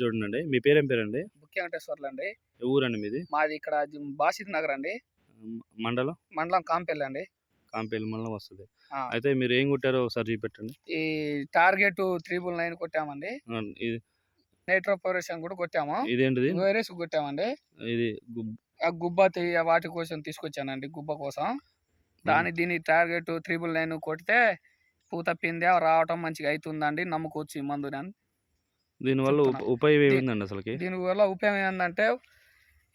చెట్టు చూడండి మీ పేరేం పేరండి? బుక్కి వెంకటేశ్వర్లు అండి ఊరండి మీది? మాది ఇక్కడ బాసిత్ నగర్ అండి మండలం? మండలం కాంపెల్లి అండి కాంపేలు మండలం వస్తుంది. అయితే మీరు ఏం కొట్టారో ఒకసారి చూపెట్టండి. ఈ టార్గెట్ త్రిబుల్ నైన్ కొట్టామండి. ఇది నైట్రోపరేషన్ కూడా కొట్టాము. ఇదేంటిది? వైరస్ కొట్టామండి. ఇది గుబ్బ వాటి కోసం తీసుకొచ్చానండి గుబ్బ కోసం. దాని దీని టార్గెట్ త్రిబుల్ నైన్ కొడితే పూత పిందె రావటం మంచిగా అవుతుందండి నమ్ముకోవచ్చు ఈ మందుని అని. దీనివల్ల. ఉపయోగం ఏముందండి అసలుకి? దీని వల్ల ఉపయోగం ఏంటంటే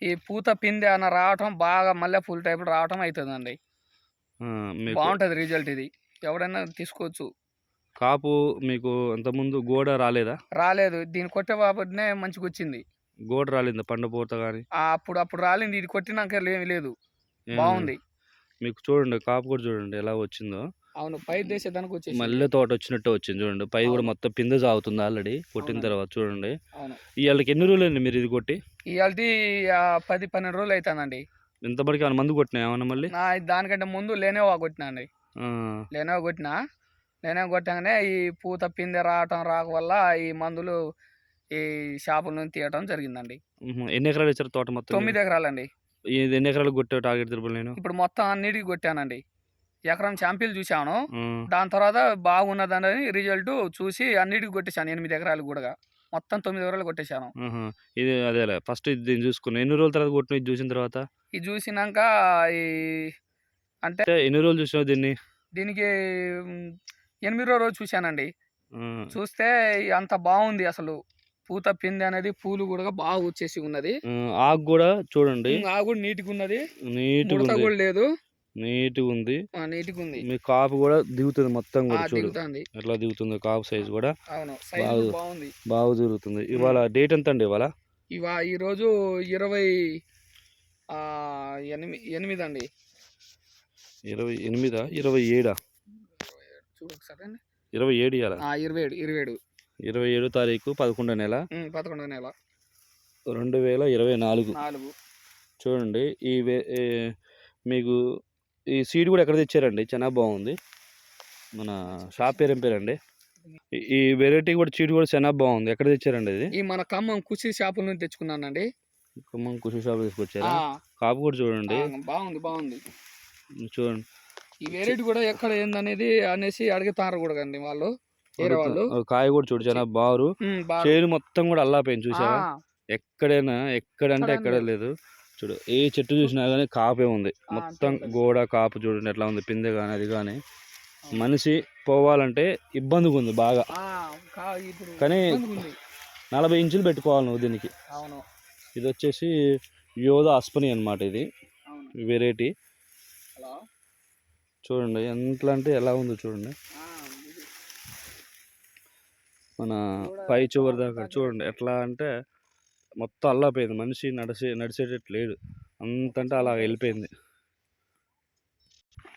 ఈ పూత పిందె అన్న రావటం బాగా మల్లె పూల టైప్ రావటం అవుతుందండి బాగుంటది రిజల్ట్ ఇది. ఎవడైనా తీసుకోవచ్చు. కాపు మీకు అంతకుముందు గోడ రాలేదా? రాలేదు. దీన్ని కొట్టే బాబునే మంచిగా వచ్చింది. గోడ రాలేదా పండపోత కానీ ఆ అప్పుడు అప్పుడు రాలింది. ఇది కొట్టినాక లేదు. బాగుంది. మీకు చూడండి కాపు కూడా చూడండి ఎలా వచ్చిందో. అవును. పై దేశదానికి వచ్చేసి మల్లె తోట వచ్చినట్టు వచ్చింది చూడండి. పై కూడా. మొత్తం పిందె సాగుతుంది ఆల్రెడీ కొట్టిన. తర్వాత చూడండి. ఇవాళకి ఎన్ని రోజులు అండి మీరు ఇది కొట్టి? ఇవాళ పది పన్నెండు రోజులు అవుతుందండి ఎంతవరకు ఏమైనా మందు కొట్టినా ఏమన్నా మళ్ళీ? దానికంటే ముందు లేనేవా కొట్టినా అండి. లేనేవా కొట్టినా లేనేవా కొట్టగానే ఈ పూత పిందె రావటం రాక వల్ల ఈ మందులు ఈ షాపుల నుంచి తీయటం జరిగిందండి. ఎన్ని ఎకరాలు ఇచ్చారు తోట మొత్తం? తొమ్మిది ఎకరాలండి. ఎన్ని ఎకరాలు కొట్టావు టార్గెట్ తిరుపతి నేను? ఇప్పుడు మొత్తం అన్నిటికి కొట్టానండి. ఎకరం ఛాంపియన్లు చూశాను. దాని తర్వాత బాగున్నదని రిజల్ట్ చూసి అన్నిటికి కొట్టేశాను ఎనిమిది ఎకరాలు కూడా. మొత్తం తొమ్మిది ఎకరాలు కొట్టేశాను. ఇది అదే ఫస్ట్ ఇది చూసుకున్నాను ఎన్ని రోజుల తర్వాత కొట్టిన ఇది చూసిన తర్వాత? ఇది చూసినాక ఈ అంటే ఎన్ని రోజులు చూసినావు దీన్ని? దీనికి ఎనిమిదో రోజు చూశానండి. చూస్తే అంత బాగుంది అసలు. పూత పిండి అనేది పూలు కూడా బాగా వచ్చేసి ఉన్నది. ఆకు కూడా చూడండి. ఆ కూడా నీట్గా ఉన్నది. ఉంది. కూడా లేదు. నీట్గా ఉంది నీట్గా ఉంది మీ కాపు కూడా దిగుతుంది మొత్తం కూడా చూడు. దిగుతుంది. ఎట్లా దిగుతుంది కాపు సైజ్ కూడా. బాగుంది. బాగా తిరుగుతుంది ఇవాళ డేట్ ఎంత అండి ఇవాళ? ఇవా ఈరోజు ఇరవై ఎనిమిది ఎనిమిది అండి ఇరవై ఎనిమిదా? ఇరవై ఏడా. ఇరవై ఏడు. ఇవాళ ఇరవై ఏడు ఇరవై ఏడు ఇరవై ఏడు. తారీఖు పదకొండో నెల. పదకొండో నెల. రెండు వేల ఇరవై నాలుగు. నాలుగు. చూడండి ఈ మీకు ఈ సీడ్ కూడా ఎక్కడ తెచ్చారండి? చాలా బాగుంది. మన షాప్ పేరు ఏం పేరండి? ఈ- వెరైటీ కూడా సీడ్ కూడా చాలా బాగుంది. ఎక్కడ తెచ్చారండి ఇది? ఈ మన ఖమ్మం కుషి షాపుల నుంచి తెచ్చుకున్నానండి. ఖమ్మం కృషి షాప్ తీసుకొచ్చారా? కాపు కూడా చూడండి. బాగుంది బాగుంది. చూడండి. ఈ వెరైటీ కూడా ఎక్కడ ఏందనేది అనేసి అడుగుతారు కూడా కండి వాళ్ళు కాయ కూడా చూడు చాలా బారు. చేను మొత్తం కూడా అల్లాపోయింది చూసావా? ఆ, ఎక్కడైనా ఎక్కడంటే ఎక్కడ ఎక్కడ లేదు. చూడు ఏ చెట్టు చూసినా కానీ కాపే ఉంది. మొత్తం గోడ కాపు చూడండి ఎట్లా ఉంది పిందె కానీ అది కానీ మనిషి పోవాలంటే ఇబ్బందిగా ఉంది బాగా. కానీ. నలభై ఇంచులు పెట్టుకోవాలి నువ్వు దీనికి. ఇది వచ్చేసి యోధా అస్పని అన్నమాట ఇది. వెరైటీ. చూడండి ఎంత అంటే ఎలా ఉందో చూడండి. మన పై చివరి దాకా చూడండి ఎట్లా అంటే మొత్తం అల్లాపోయింది మనిషి నడిచే నడిచేటట్టు లేడు అంతంటే అలా వెళ్ళిపోయింది.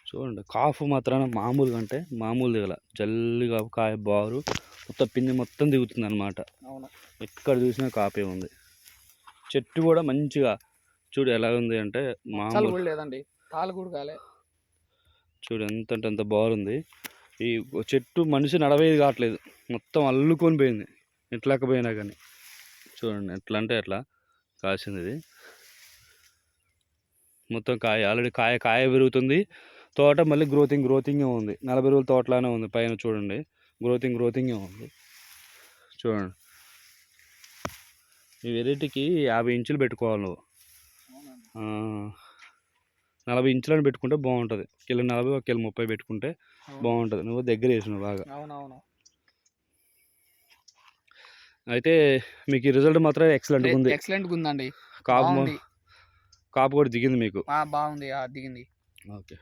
చూడండి కాఫ్ మాత్రాన మామూలుగా అంటే మామూలు దిగల. జల్లిగా కాయ బారు మొత్తం పిండి మొత్తం దిగుతుంది అనమాట అవును. ఎక్కడ చూసినా కాపే ఉంది. చెట్టు కూడా మంచిగా చూడు ఎలా ఉంది అంటే మామూలు. లేదండి. తాళ్ళు కూడా కాలే. చూడు ఎంత అంటే అంత బాగుంది. ఈ చెట్టు మనిషి నడవేది కావట్లేదు. మొత్తం అల్లుకొని పోయింది. ఎట్లాక పోయినా కానీ. చూడండి. ఎట్లా అంటే ఎట్లా కాసింది ఇది మొత్తం కాయ ఆల్రెడీ కాయ కాయ పెరుగుతుంది తోట మళ్ళీ గ్రోతింగ్ గ్రోతింగే ఉంది. నలభై రోజుల తోటలానే ఉంది పైన చూడండి. గ్రోతింగ్ గ్రోతింగే ఉంది. చూడండి. ఈ వెరైటీకి యాభై ఇంచులు పెట్టుకోవాలి నువ్వు. నలభై ఇంచులను పెట్టుకుంటే బాగుంటుంది. కిలో నలభై ఒక కిలో ముప్పై పెట్టుకుంటే బాగుంటుంది. నువ్వు దగ్గర వేసినావు బాగా. అయితే మీకు ఈ రిజల్ట్ మాత్రం ఎక్సలెంట్గా ఉంది ఎక్సలెంట్ ఉందండి కాపు కాపు కూడా దిగింది మీకు. బాగుంది. దిగింది. ఓకే.